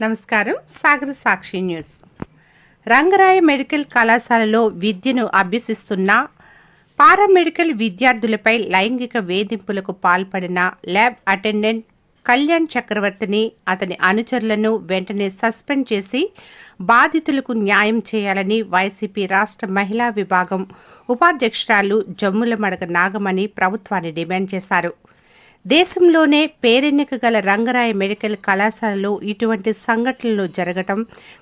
నమస్కారం. సాగర Sakshi news. Rangaraya medical కళాశాలలో విద్యను అభ్యసిస్తున్న పారామెడికల్ విద్యార్థులపై లైంగిక వేధింపులకు పాల్పడిన ల్యాబ్ అటెండెంట్ కళ్యాణ్ చక్రవర్తిని అతని అనుచరులను వెంటనే సస్పెండ్ చేసి బాధితులకు న్యాయం చేయాలని వైసీపీ రాష్ట్ర మహిళా విభాగం ఉపాధ్యక్షురాలు జమ్ములమడగ నాగమణి ప్రభుత్వాన్ని డిమాండ్ చేశారు. దేశంలోనే పేరెన్నిక గల రంగరాయ మెడికల్ కళాశాలలో ఇటువంటి సంఘటనలు జరగటం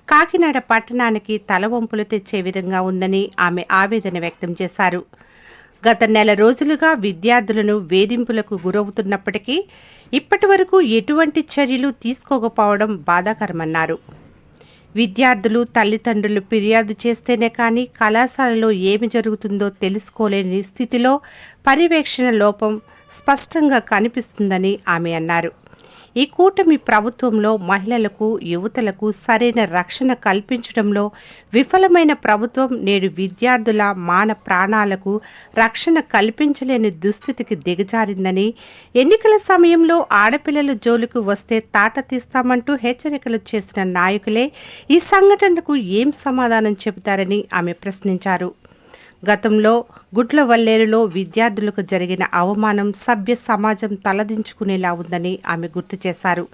కాకినాడ పట్టణానికి తలవంపులు తెచ్చే విధంగా ఉందని ఆమె ఆవేదన వ్యక్తం చేశారు. గత నెల రోజులుగా విద్యార్థులను వేధింపులకు గురవుతున్నప్పటికీ ఇప్పటి వరకు ఎటువంటి చర్యలు తీసుకోకపోవడం బాధాకరమన్నారు. విద్యార్థులు తల్లిదండ్రులు ఫిర్యాదు చేస్తేనే కానీ కళాశాలలో ఏమి జరుగుతుందో తెలుసుకోలేని స్థితిలో పర్యవేక్షణ లోపం స్పష్టంగా కనిపిస్తుందని ఆమె అన్నారు. ఈ కూటమి ప్రభుత్వంలో మహిళలకు యువతలకు సరైన రక్షణ కల్పించడంలో విఫలమైన ప్రభుత్వం నేడు విద్యార్థుల మాన ప్రాణాలకు రక్షణ కల్పించలేని దుస్థితికి దిగజారిందని ఎన్నికల సమయంలో ఆడపిల్లల జోలికి వస్తే తాట తీస్తామంటూ హెచ్చరికలు చేసిన నాయకులే ఈ సంఘటనకు ఏం సమాధానం చెబుతారని ఆమె ప్రశ్నించారు. గతంలో గుడ్లవల్లేరులో విద్యార్థులకు జరిగిన అవమానం సభ్య సమాజం తలదించుకునేలా ఉందని ఆమె గుర్తు చేశారు.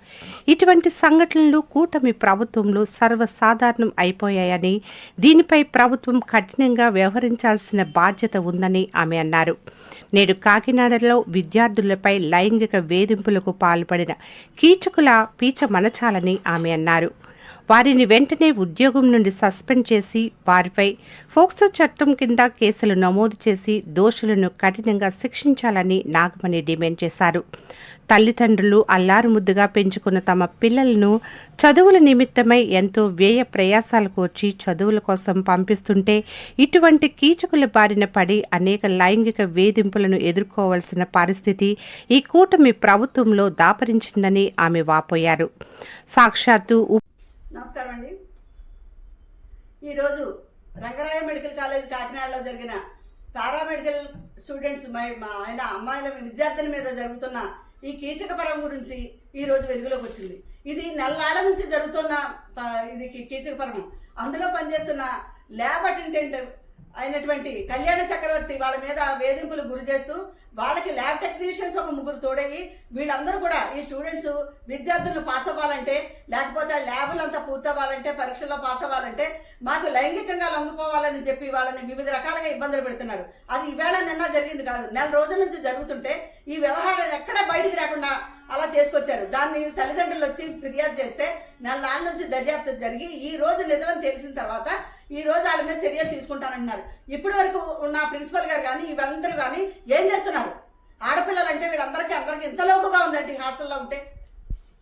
ఇటువంటి సంఘటనలు కూటమి ప్రభుత్వంలో సర్వసాధారణం అయిపోయాయని దీనిపై ప్రభుత్వం కఠినంగా వ్యవహరించాల్సిన బాధ్యత ఉందని ఆమె అన్నారు. నేడు కాకినాడలో విద్యార్థులపై లైంగిక వేధింపులకు పాల్పడిన కీచకుల పీచ మనచాలని ఆమె అన్నారు. వారిని వెంటనే ఉద్యోగం నుండి సస్పెండ్ చేసి వారిపై ఫోక్సో చట్టం కింద కేసులు నమోదు చేసి దోషులను కఠినంగా శిక్షించాలని నాగమణి డిమాండ్ చేశారు. తల్లిదండ్రులు అల్లారు ముద్దుగా పెంచుకున్న తమ పిల్లలను చదువుల నిమిత్తమై ఎంతో వ్యయ ప్రయాసాలకు వచ్చి చదువుల కోసం పంపిస్తుంటే ఇటువంటి కీచకుల బారిన పడి అనేక లైంగిక వేధింపులను ఎదుర్కోవాల్సిన పరిస్థితి ఈ కూటమి ప్రభుత్వంలో దాపరించిందని ఆమె వాపోయారు. సాక్షాత్తు నమస్కారం అండి. ఈరోజు రంగరాయ మెడికల్ కాలేజ్ కాకినాడలో జరిగిన పారామెడికల్ స్టూడెంట్స్ మా ఆయన అమ్మాయిల విద్యార్థుల మీద జరుగుతున్న ఈ కీచకపరం గురించి ఈరోజు వెలుగులోకి వచ్చింది. ఇది నెలలాడ నుంచి జరుగుతున్న ఇది కీచకపరం అందులో పనిచేస్తున్న ల్యాబ్ అటెండెంట్ అయినటువంటి కళ్యాణ చక్రవర్తి వాళ్ళ మీద వేధింపులు గురి చేస్తూ వాళ్ళకి ల్యాబ్ టెక్నీషియన్స్ ఒక ముగ్గురు తోడయ్యి వీళ్ళందరూ కూడా ఈ స్టూడెంట్స్ విద్యార్థులను పాస్ అవ్వాలంటే లేకపోతే ల్యాబులు అంతా పూర్తవ్వాలంటే పరీక్షల్లో పాస్ అవ్వాలంటే మాకు లైంగికంగా లొంగిపోవాలని చెప్పి వాళ్ళని వివిధ రకాలుగా ఇబ్బందులు పెడుతున్నారు. అది ఈవేళ నిన్న జరిగింది కాదు. నెల రోజుల నుంచి జరుగుతుంటే ఈ వ్యవహారం ఎక్కడా బయటికి రాకుండా అలా చేసుకొచ్చారు. దాన్ని తల్లిదండ్రులు వచ్చి ఫిర్యాదు చేస్తే నెల నాన్న నుంచి దర్యాప్తు జరిగి ఈ రోజు నిజమని తెలిసిన తర్వాత ఈ రోజు వాళ్ళ మీద చర్యలు తీసుకుంటానన్నారు. ఇప్పటి వరకు ఉన్న ప్రిన్సిపల్ గారు కానీ వీళ్ళందరూ కానీ ఏం చేస్తున్నారు? ఆడపిల్లలు అంటే వీళ్ళందరికీ అందరికీ ఇంత లోకుగా ఉందండి హాస్టల్లో ఉంటే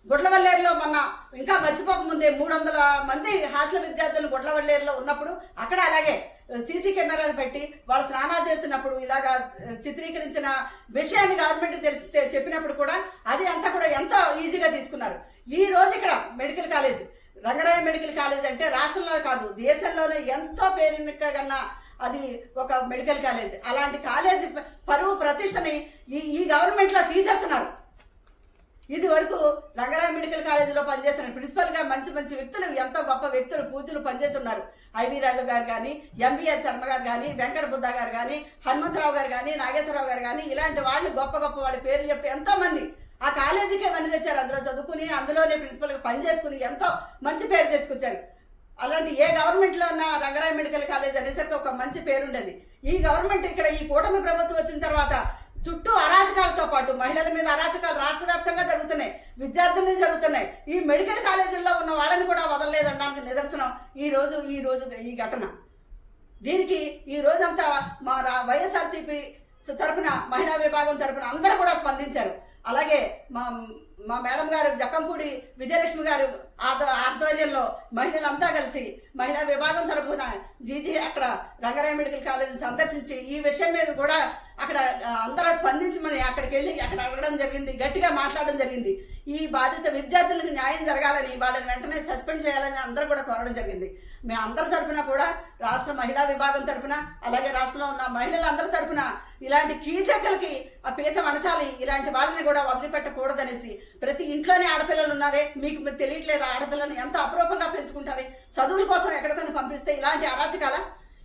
గుడ్లవల్లేరులో మొన్న ఇంకా మర్చిపోకముందే మూడు వందల మంది హాస్టల్ విద్యార్థులు గుడ్లవల్లేరులో ఉన్నప్పుడు అక్కడ అలాగే సీసీ కెమెరాలు పెట్టి వాళ్ళు స్నానాలు చేస్తున్నప్పుడు ఇలాగా చిత్రీకరించిన విషయాన్ని గవర్నమెంట్ తెలిసి చెప్పినప్పుడు కూడా అది అంతా కూడా ఎంతో ఈజీగా తీసుకున్నారు. ఈ రోజు ఇక్కడ medical college Rangaraya medical college అంటే రాష్ట్రంలో కాదు దేశంలోనే ఎంతో పేరుకన్నా అది ఒక మెడికల్ కాలేజ్. అలాంటి కాలేజ్ పరువు ప్రతిష్టని ఈ ఈ గవర్నమెంట్లో తీసేస్తున్నారు. ఇది వరకు రంగరాయ మెడికల్ కాలేజీలో పనిచేసిన ప్రిన్సిపల్గా మంచి మంచి వ్యక్తులు ఎంతో గొప్ప వ్యక్తులు పూజలు పనిచేస్తున్నారు ఐవి రాఘు గారు కానీ ఎంబీఆర్ శర్మ గారు కానీ వెంకట బుద్ధ గారు కానీ హనుమంతరావు గారు కానీ నాగేశ్వరరావు గారు కానీ ఇలాంటి వాళ్ళు గొప్ప గొప్ప వాళ్ళ పేర్లు చెప్తే ఎంతో మంది ఆ కాలేజీకే పని తెచ్చారు? అందులో చదువుకుని అందులోనే ప్రిన్సిపల్గా పని చేసుకుని ఎంతో మంచి పేరు తీసుకొచ్చారు. అలాంటి ఏ గవర్నమెంట్లో ఉన్న రంగరాయ మెడికల్ కాలేజ్ అనేసరికి ఒక మంచి పేరుండేది. ఈ గవర్నమెంట్ ఇక్కడ ఈ కూటమి ప్రభుత్వం వచ్చిన తర్వాత చుట్టూ అరాచకాలతో పాటు మహిళల మీద అరాచకాలు రాష్ట్ర వ్యాప్తంగా జరుగుతున్నాయి. విద్యార్థుల మీద జరుగుతున్నాయి. ఈ మెడికల్ కాలేజీల్లో ఉన్న వాళ్ళని కూడా వదలలేదనడానికి నిదర్శనం ఈ రోజు ఈ రోజు ఈ ఘటన. దీనికి ఈ రోజంతా మా రా- వైఎస్ఆర్సీపీ తరపున మహిళా విభాగం తరపున అందరూ కూడా స్పందించారు. అలాగే మా మా మేడం గారు జక్కంపూడి విజయలక్ష్మి గారు ఆధ్వర్యంలో మహిళలంతా కలిసి మహిళా విభాగం తరపున జీజీ అక్కడ రంగరాయ మెడికల్ కాలేజీని సందర్శించి ఈ విషయం మీద కూడా అక్కడ అందరూ స్పందించమని అక్కడికి వెళ్ళి అక్కడ అడగడం జరిగింది. గట్టిగా మాట్లాడడం జరిగింది. ఈ బాధిత విద్యార్థులకు న్యాయం జరగాలని వాళ్ళని వెంటనే సస్పెండ్ చేయాలని అందరూ కూడా కోరడం జరిగింది. మేము అందరి తరఫున కూడా రాష్ట్ర మహిళా విభాగం తరపున అలాగే రాష్ట్రంలో ఉన్న మహిళలందరి తరపున ఇలాంటి కీచకలకి ఆ పీచ మణచాలి ఇలాంటి వాళ్ళని కూడా వదిలిపెట్టకూడదనేసి ప్రతి ఇంట్లోనే ఆడపిల్లలు ఉన్నారే? మీకు మీరు తెలియట్లేదు? ఆడపిల్లని ఎంత అపరూపంగా పెంచుకుంటారే? చదువుల కోసం ఎక్కడికైనా పంపిస్తే ఇలాంటి అరాచకాల?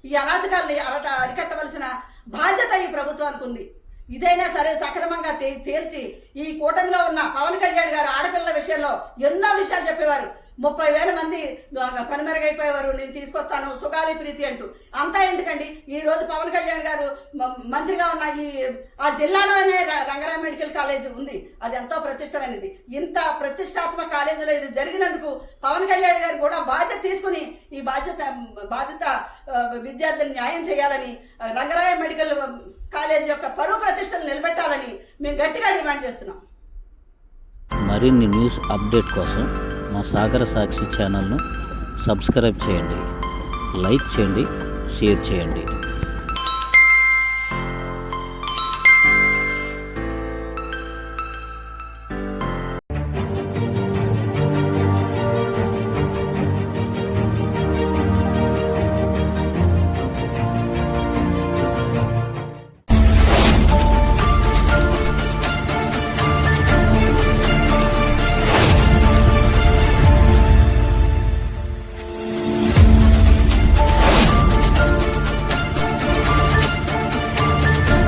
ఈ అరాచకాల్ని అరట అరికట్టవలసిన బాధ్యత ఈ ప్రభుత్వానికి ఉంది. ఇదైనా సరే సక్రమంగా తేల్చి ఈ కూటమిలో ఉన్న పవన్ కళ్యాణ్ గారు ఆడపిల్లల విషయంలో ఎన్నో విషయాలు చెప్పేవారు. ముప్పై వేల మంది కనుమెరుగైపోయేవారు నేను తీసుకొస్తాను సుఖాలి ప్రీతి అంటూ. అంతా ఎందుకండి? ఈ రోజు పవన్ కళ్యాణ్ గారు మ- మంత్రిగా ఉన్న ఈ ఆ జిల్లాలోనే ర- మెడికల్ కాలేజ్ ఉంది. అది ఎంతో ప్రతిష్టమైనది. ఇంత ప్రతిష్టాత్మక కాలేజీలో ఇది జరిగినందుకు పవన్ కళ్యాణ్ గారు కూడా బాధ్యత తీసుకుని ఈ బాధ్యత బాధ్యత విద్యార్థులు విద్యార్థులను న్యాయం చేయాలని రంగరాయ మెడికల్ కాలేజ్ యొక్క పరువు ప్రతిష్టలు నిలబెట్టాలని మేము గట్టిగా డిమాండ్ చేస్తున్నాం. మరిన్ని న్యూస్ అప్డేట్ కోసం మా సాగర సాక్షి ఛానల్ను సబ్స్క్రైబ్ చేయండి. లైక్ చేయండి షేర్ చేయండి.